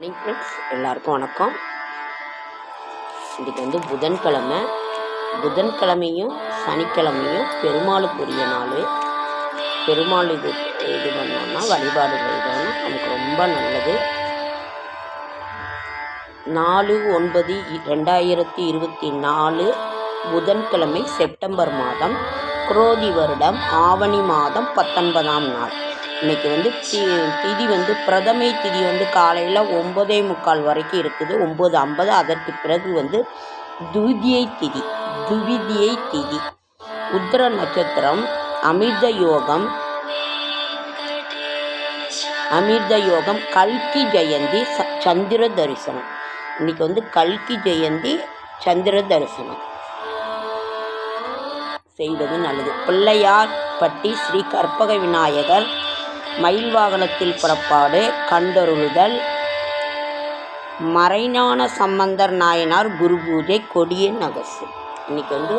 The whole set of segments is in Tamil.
மார்னிங் ஃப்ரெண்ட்ஸ் எல்லாருக்கும் வணக்கம். இன்றைக்கி வந்து புதன்கிழமை. புதன்கிழமையும் சனிக்கிழமையும் பெருமாளுக்குரிய நாள். பெருமாள் இது இது பண்ணோம்னா வழிபாடு செய்தோம்னா நமக்கு ரொம்ப நல்லது. நாலு ஒன்பது ரெண்டாயிரத்தி இருபத்தி நாலு புதன்கிழமை செப்டம்பர் மாதம் குரோதி வருடம் ஆவணி மாதம் பத்தொன்பதாம் நாள். இன்னைக்கு வந்து தி திதி வந்து பிரதமை திதி வந்து காலையில் ஒம்பதே முக்கால் வரைக்கும் இருக்குது. ஒம்பது ஐம்பது. அதற்கு பிறகு வந்து துவிதியை திதி துவிதியை திதி. உத்திர நட்சத்திரம் அமிர்த யோகம் அமிர்த யோகம் கல்கி ஜெயந்தி ச- சந்திர தரிசனம். இன்னைக்கு வந்து கல்கி ஜெயந்தி சந்திர தரிசனம். செய்வது நல்லது. பிள்ளையார் பட்டி ஸ்ரீ கற்பக விநாயகர் மயில் வாகனத்தில் புறப்பாடு கண்டருளுதல். மறைஞான சம்பந்தர் நாயனார் குரு பூஜை கொடிய நகசு இன்னைக்கு வந்து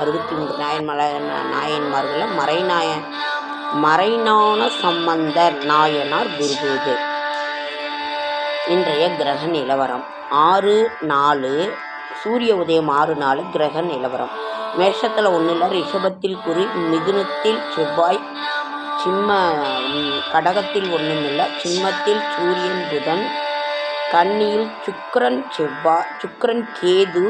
அறுபத்தி மூன்று நாயன்மலை நாயன்மார்களில் மறைநாய மறைஞான சம்பந்தர் நாயனார் குரு பூஜை இன்றைய கிரக நிலவரம். ஆறு நாலு சூரிய உதயம் ஆறு நாலு கிரக நிலவரம். மேஷத்தில் ஒன்றில் ரிஷபத்தில் குறி மிதுனத்தில் செவ்வாய் சிம்ம கடகத்தில் ஒன்றும் இல்லை சிம்மத்தில் சூரியன் புதன். கன்னியில் சுக்கரன் செவ்வா சுக்கரன் கேது.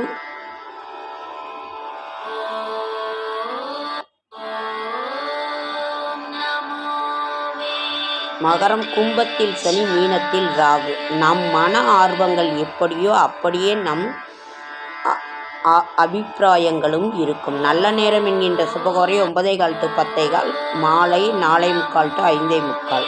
மகரம் கும்பத்தில் சனி மீனத்தில் ராகு. நம் மன ஆர்வங்கள் எப்படியோ அப்படியே நம் அபிப்பிராயங்களும் இருக்கும். நல்ல நேரம் என்கின்ற சுபகோரை ஒன்பதே கால் டு பத்தே கால் மாலை நாலே முக்கால் டு ஐந்தே முக்கால்.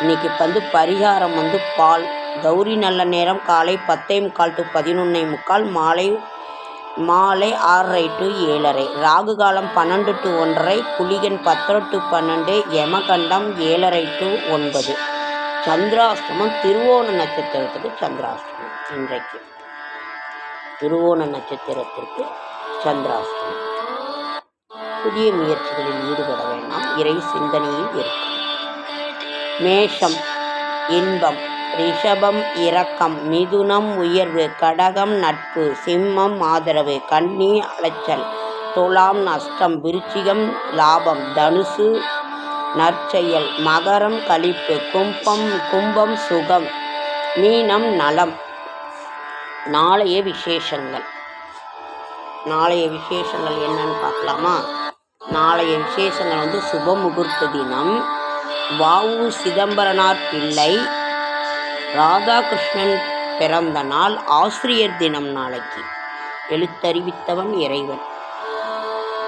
இன்னைக்கு வந்து பரிகாரம் வந்து பால் கௌரி நல்ல நேரம் காலை பத்தே முக்கால் டு பதினொன்னே முக்கால் மாலை மாலை ஆறரை டு ஏழரை. ராகு காலம் பன்னெண்டு டு ஒன்றரை குளிகன் பத்தரை டு பன்னெண்டு யமகண்டம் ஏழரை டு ஒன்பது. சந்திராஷ்டமம் திருவோண நட்சத்திரத்துக்கு சந்திராஷ்டமம் இன்றைக்கு. திருவோண நட்சத்திரத்திற்கு சந்திராஷ்டமம். புதிய முயற்சிகளில் ஈடுபட வேண்டாம். இறை சிந்தனையில் இருக்கும். மேஷம் இன்பம் ரிஷபம் இரக்கம் மிதுனம் உயர்வு கடகம் நட்பு சிம்மம் ஆதரவு கண்ணி அலைச்சல் துலாம் நஷ்டம் விருச்சிகம் லாபம் தனுசு நற்செயல் மகரம் களிப்பு கும்பம் கும்பம் சுகம் மீனம் நலம். நாளைய விசேஷங்கள். நாளைய விசேஷங்கள் என்னன்னு பார்க்கலாமா? நாளைய விசேஷங்கள் வந்து சுப முகூர்த்த தினம். வாவு சிதம்பரனார் பிள்ளை. ராதாகிருஷ்ணன் பிறந்த நாள் ஆசிரியர் தினம் நாளைக்கு. எழுத்தறிவித்தவன் இறைவன்.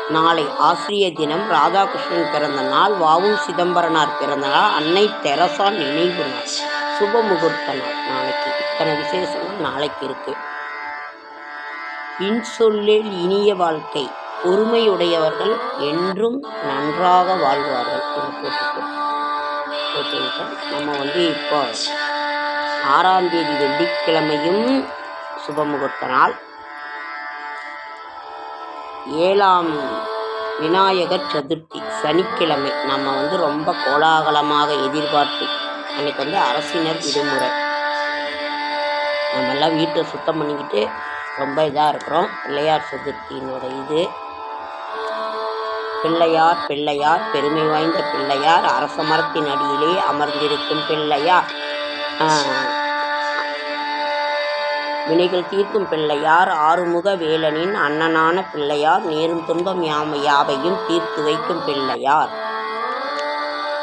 நாளை ஆசிரியர் தினம் ராதாகிருஷ்ணன் பிறந்த நாள் வாவு சிதம்பரனார் பிறந்த நாள் அன்னை தெரசா நினைவு நாள். சுப முகூர்த்த நாள் நாளைக்கு. அத்தனை விசேஷங்கள் நாளைக்கு இருக்கு. இன்சொல்லில் இனிய வாழ்க்கை பொறுமையுடையவர்கள் என்றும் நன்றாக வாழ்வார்கள் என்று ஓகேங்க நம்ம வந்து இப்போ ஆறாம் தேதி வெள்ளிக்கிழமையும் சுப முகூர்த்த நாள். ஏழாம் விநாயகர் சதுர்த்தி சனிக்கிழமை. நம்ம வந்து ரொம்ப கோலாகலமாக எதிர்பார்த்து அன்னைக்கு வந்து அரசினர் விடுமுறை. நம்மெல்லாம் வீட்டை சுத்தம் பண்ணிக்கிட்டு ரொம்ப இதாக இருக்கிறோம். பிள்ளையார் சதுர்த்தியினோட இது. பிள்ளையார் பிள்ளையார் பெருமை வாய்ந்த பிள்ளையார் அரச மரத்தின் அடியிலே அமர்ந்திருக்கும் பிள்ளையார். வினைகள் தீர்க்கும் பிள்ளையார் ஆறுமுக வேலனின் அண்ணனான பிள்ளையார் நேரும் துன்பம் யாம யாவையும் தீர்த்து வைக்கும் பிள்ளையார்.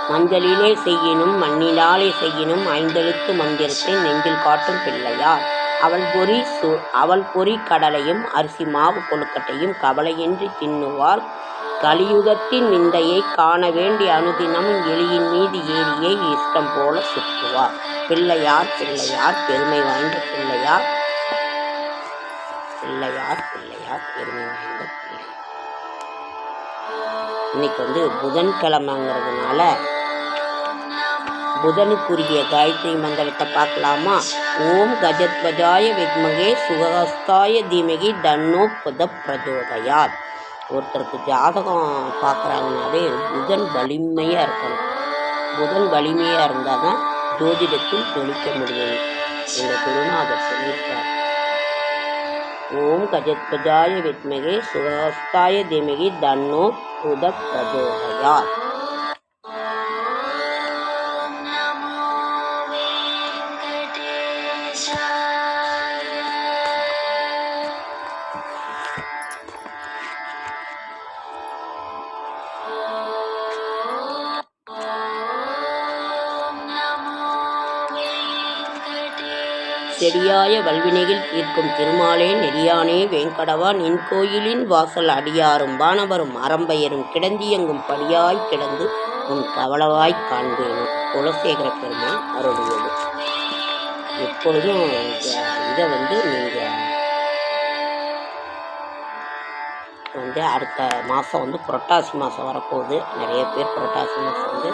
மஞ்சளிலே செய்யினும் மண்ணிலாலே செய்யினும் ஐந்தெழுத்து மந்திரத்தை நெஞ்சில் காட்டும் பிள்ளையார். அவள் பொறி சு அவள் பொறி கடலையும் அரிசி மாவு கொழுக்கட்டையும் கவலையின்றி தின்னுவார். கலியுகத்தின் நிந்தையை காண வேண்டிய அனுதினம் எலியின் மீது ஏறியே இஷ்டம் போல சுற்றுவார். பிள்ளையார் பிள்ளையார் பெருமை வாய்ந்த பிள்ளையார். பிள்ளையார் பிள்ளையார் பெருமை வாய்ந்த பிள்ளையார். இன்னைக்கு வந்து புதன்கிழமைங்கிறதுனால புதனுக்குரிய காயத்ரி மந்திரத்தை பார்க்கலாமா? ஓம் கஜத்வஜாய வித்மகே சுகஹஸ்தாய தீமகி தன்னோ புத பிரஜோதயாத் ஒருத்தருக்கு ஜாதகம் பார்க்குறாங்கனாவே புதன் வலிமையாக இருக்கணும். புதன் வலிமையாக இருந்தால் தான் ஜோதிடத்தில் தொழிக்க முடியும். எங்கள் குருநாதர் சொல்லியிருக்கார். ஓம் கஜத்வஜாய வித்மகே சுகஸ்தாய தீமகி தன்னோ புத பிரஜோதயாத் செடியாய வல்வினையில் தீர்க்கும் திருமாலே நெறியானே வேங்கடவா நின் கோயிலின் வாசல் அடியாரும் வானவரும் அறம்பெயரும் கிடந்தியங்கும் படியாய் கிடந்து உன் கவலவாய் காண்பேனும் குலசேகர பெருமான் அருளியது. எப்பொழுதும் இதை வந்து நீங்கள் வந்து அடுத்த மாதம் வந்து புரட்டாசி மாதம் வரப்போகுது. நிறைய பேர் புரட்டாசி மாதம் வந்து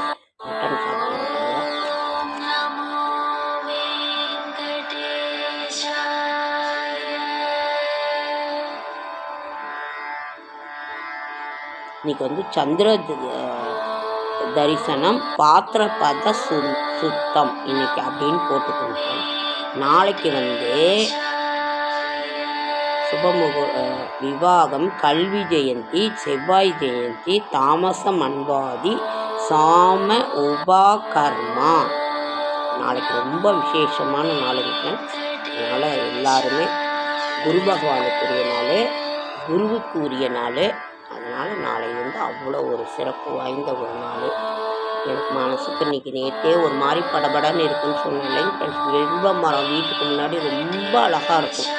இன்னைக்கு வந்து சந்திர தரிசனம் தரிசனம் பாத்திரபத சு சுத்தம் இன்னைக்கு அப்படின்னு போட்டுக்கணும். நாளைக்கு வந்து சுபமுக விவாகம் கல்வி ஜெயந்தி செவ்வாய் ஜெயந்தி தாமச மண்பாதி சாம உபாகர்மா. நாளைக்கு ரொம்ப விசேஷமான நாளுங்க அதனால் எல்லாருமே குரு பகவானுக்குரிய நாள் குருவுக்கு உரிய நாள் அதனால் நாளை வந்து அவ்வளோ ஒரு சிறப்பு வாய்ந்த ஒரு நாள். எனக்கு மனசுக்கு இன்றைக்கி நேற்றே ஒரு மாதிரி படபடன்னு இருக்குன்னு சொன்னேன் ஃப்ரெண்ட்ஸ் வெள்ள மரம் வீட்டுக்கு முன்னாடி ரொம்ப அழகாக இருக்கும்.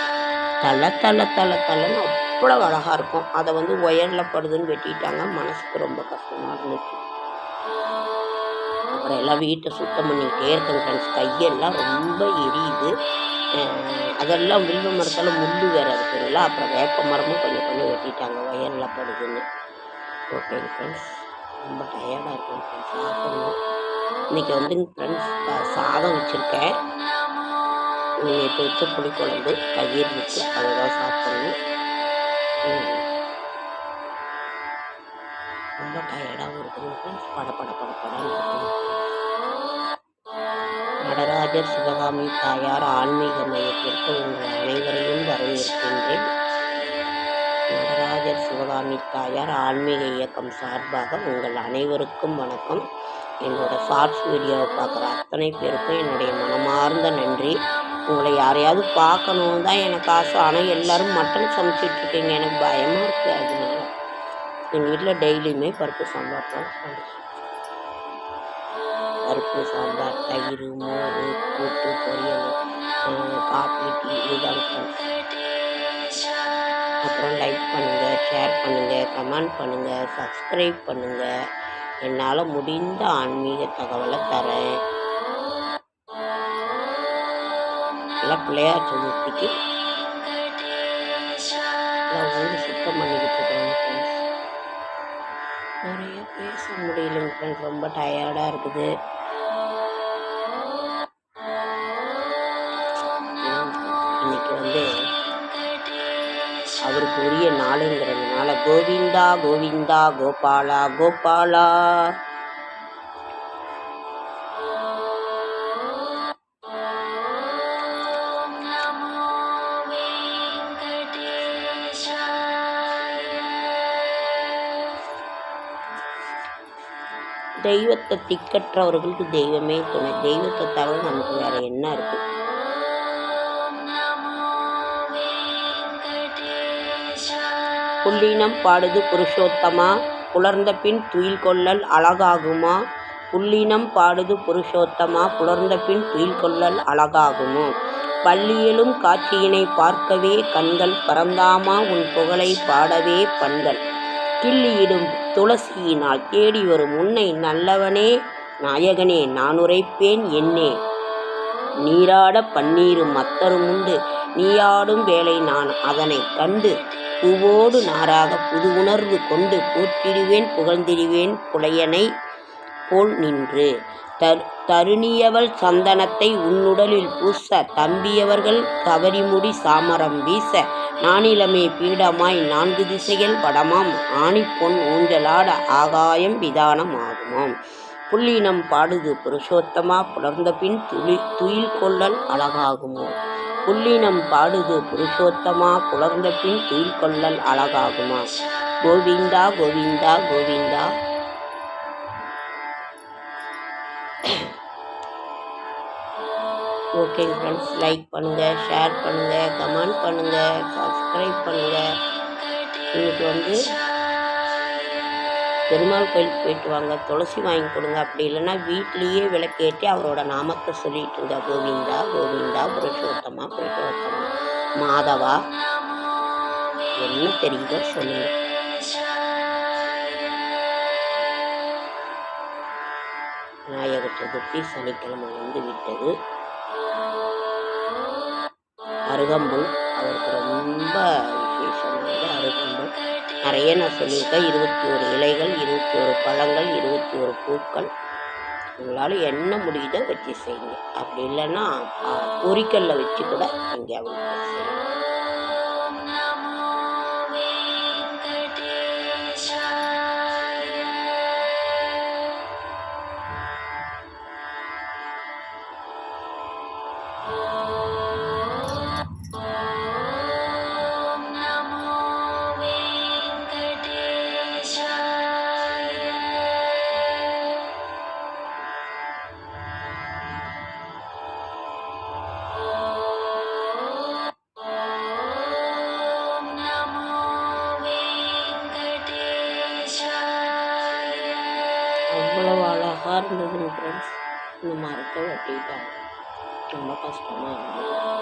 தலை தலை தலை தலைன்னு அவ்வளோ அழகாக இருக்கும். அதை வந்து ஒயரில் படுதுன்னு வெட்டிட்டாங்க. மனசுக்கு ரொம்ப கஷ்டமாக இருந்துச்சு. அப்புறம் எல்லாம் வீட்டை சுத்தம் பண்ணிக்கிட்டே இருக்கேன் ஃப்ரெண்ட்ஸ் கையெல்லாம் ரொம்ப எரியுது. அதெல்லாம் வில்வ மரத்தில் முள் வேறு இருக்குங்களா அப்புறம் வேப்ப மரமும் கொஞ்சம் கொஞ்சம் வெட்டிட்டாங்க. ஒயரில் படுதுன்னு. ஓகேங்க ஃப்ரெண்ட்ஸ் ரொம்ப டயர்டாக இருக்கும் ஃப்ரெண்ட்ஸ் சாப்பிடணும். இன்றைக்கி வந்து ஃப்ரெண்ட்ஸ் சாதம் வச்சுருக்கேன். இப்போ வச்ச புளிக்குழம்பு தயிர் வச்சு அதை தான் சாப்பிடணும் ரொம்ப டயர்டாகவும் இருக்குதுங்க ஃப்ரெண்ட்ஸ் பட பட பட படம் நடராஜர் சிவகாமி தாயார் ஆன்மீக மையத்திற்கு உங்கள் அனைவரையும் வரவேற்கின்றேன். நடராஜர் சிவகாமி தாயார் ஆன்மீக இயக்கம் சார்பாக உங்கள் அனைவருக்கும் வணக்கம். என்னோட ஷார்ட்ஸ் வீடியோவை பார்க்குற அத்தனை பேருக்கும் என்னுடைய மனமார்ந்த நன்றி. உங்களை யாரையாவது பார்க்கணும் தான் எனக்கு ஆசை. ஆனால் எல்லோரும் மட்டன் சமைச்சிட்டு இருக்கீங்க. எனக்கு பயமாக இருக்குது அதனால எங்கள் வீட்டில் டெய்லியுமே பருப்பு சாம்பார் தான். பருப்பு சாம்பார் தயிர் மோர் கூட்டு பொரியல் காஃபி டீ இதுதான் அப்புறம் லைக் பண்ணுங்கள் ஷேர் பண்ணுங்கள் கமெண்ட் பண்ணுங்கள் சப்ஸ்கிரைப் பண்ணுங்கள் என்னால் முடிந்த ஆன்மீக தகவலை தரேன். எல்லாம் பிள்ளையார் சதுர்த்திக்கு நான் ஊர் சுத்தம் பண்ணிக்கிட்டு இருக்கேன் ஃப்ரெண்ட்ஸ் நிறைய பேச முடியலைங்க ஃப்ரெண்ட்ஸ் ரொம்ப டயர்டாக இருக்குது. உரிய நாளுங்கிறதுனால கோவிந்தா கோவிந்தா கோபாலா கோபாலா. தெய்வத்தை திக்கற்றவர்களுக்கு தெய்வமே துணை. தெய்வத்தை தவிர நமக்கு வேற என்ன இருக்கு? புல்லினம் பாடுது புருஷோத்தமா? புலர்ந்த பின் துயில் கொள்ளல் அழகாகுமா? புல்லினம் பாடுது புருஷோத்தமா? புலர்ந்த பின் துயில் கொள்ளல் அழகாகுமோ? பள்ளியிலும் காட்சியினை பார்க்கவே கண்கள் பரந்தாமா? உன் புகழை பாடவே பண்கள். கிள்ளியிடும் துளசியினால் தேடி வரும் உன்னை நல்லவனே நாயகனே நான் உரைப்பேன் என்னே. நீராட பன்னீரும் மத்தரும் உண்டு. நீயாடும் வேளை நான் அதனை கண்டு பூவோடு நாராக புது உணர்வு கொண்டு போற்றிடுவேன் புகழ்ந்திடுவேன் புலையனை போல் நின்று. தரு தருணியவள் சந்தனத்தை உன்னுடலில் பூச தம்பியவர்கள் கவரிமுடி சாமரம் வீச நானிலமே பீடமாய் நான்கு திசைகள் படமாம் ஆணிப்பொன் ஊஞ்சலாட ஆகாயம் விதானம் ஆகுமாம். புள்ளினம் பாடுது புருஷோத்தமா புலர்ந்த பின் துளி துயில் கொள்ளல் அழகாகுமோ? புள்ளினம் பாடுது புருஷோத்தமா புலர்ந்த பின் தீர்கொள்ளல் அழகாகுமா? Govinda Govinda Govinda. Okay friends like பண்ணுங்கள் ஷேர் பண்ணுங்கள் கமெண்ட் பண்ணுங்கள் சப்ஸ்கிரைப் பண்ணுங்கள் இன்னைக்கு வந்து பெருமாள் கோயிலுக்கு போயிட்டு வாங்க துளசி வாங்கி கொடுங்க அப்படி இல்லைன்னா வீட்லேயே விளக்கேற்றி அவரோட நாமத்தை சொல்லிட்டு இருந்தா கோவிந்தா கோவிந்தா புருஷோத்தமா புருஷோத்தமா மாதவா என்ன தெரியுதோ சொல்லுங்க. விநாயகர் சதுர்த்தி சனிக்கிழமை வந்து விட்டது. அருகம்புல் அவருக்கு ரொம்ப விசேஷமானது அருகம்புல். நிறைய நான் சொல்லியிருக்கேன். இருபத்தி ஒரு இலைகள் இருபத்தி ஒரு பழங்கள் இருபத்தி ஒரு பூக்கள். உங்களால் என்ன முடியுதோ வச்சு செய்யுங்க. அப்படி இல்லைன்னா பொறிக்கல்ல வச்சு கூட நீங்கள் அவங்களுக்கு செய்யலாம். கஷ்டமாக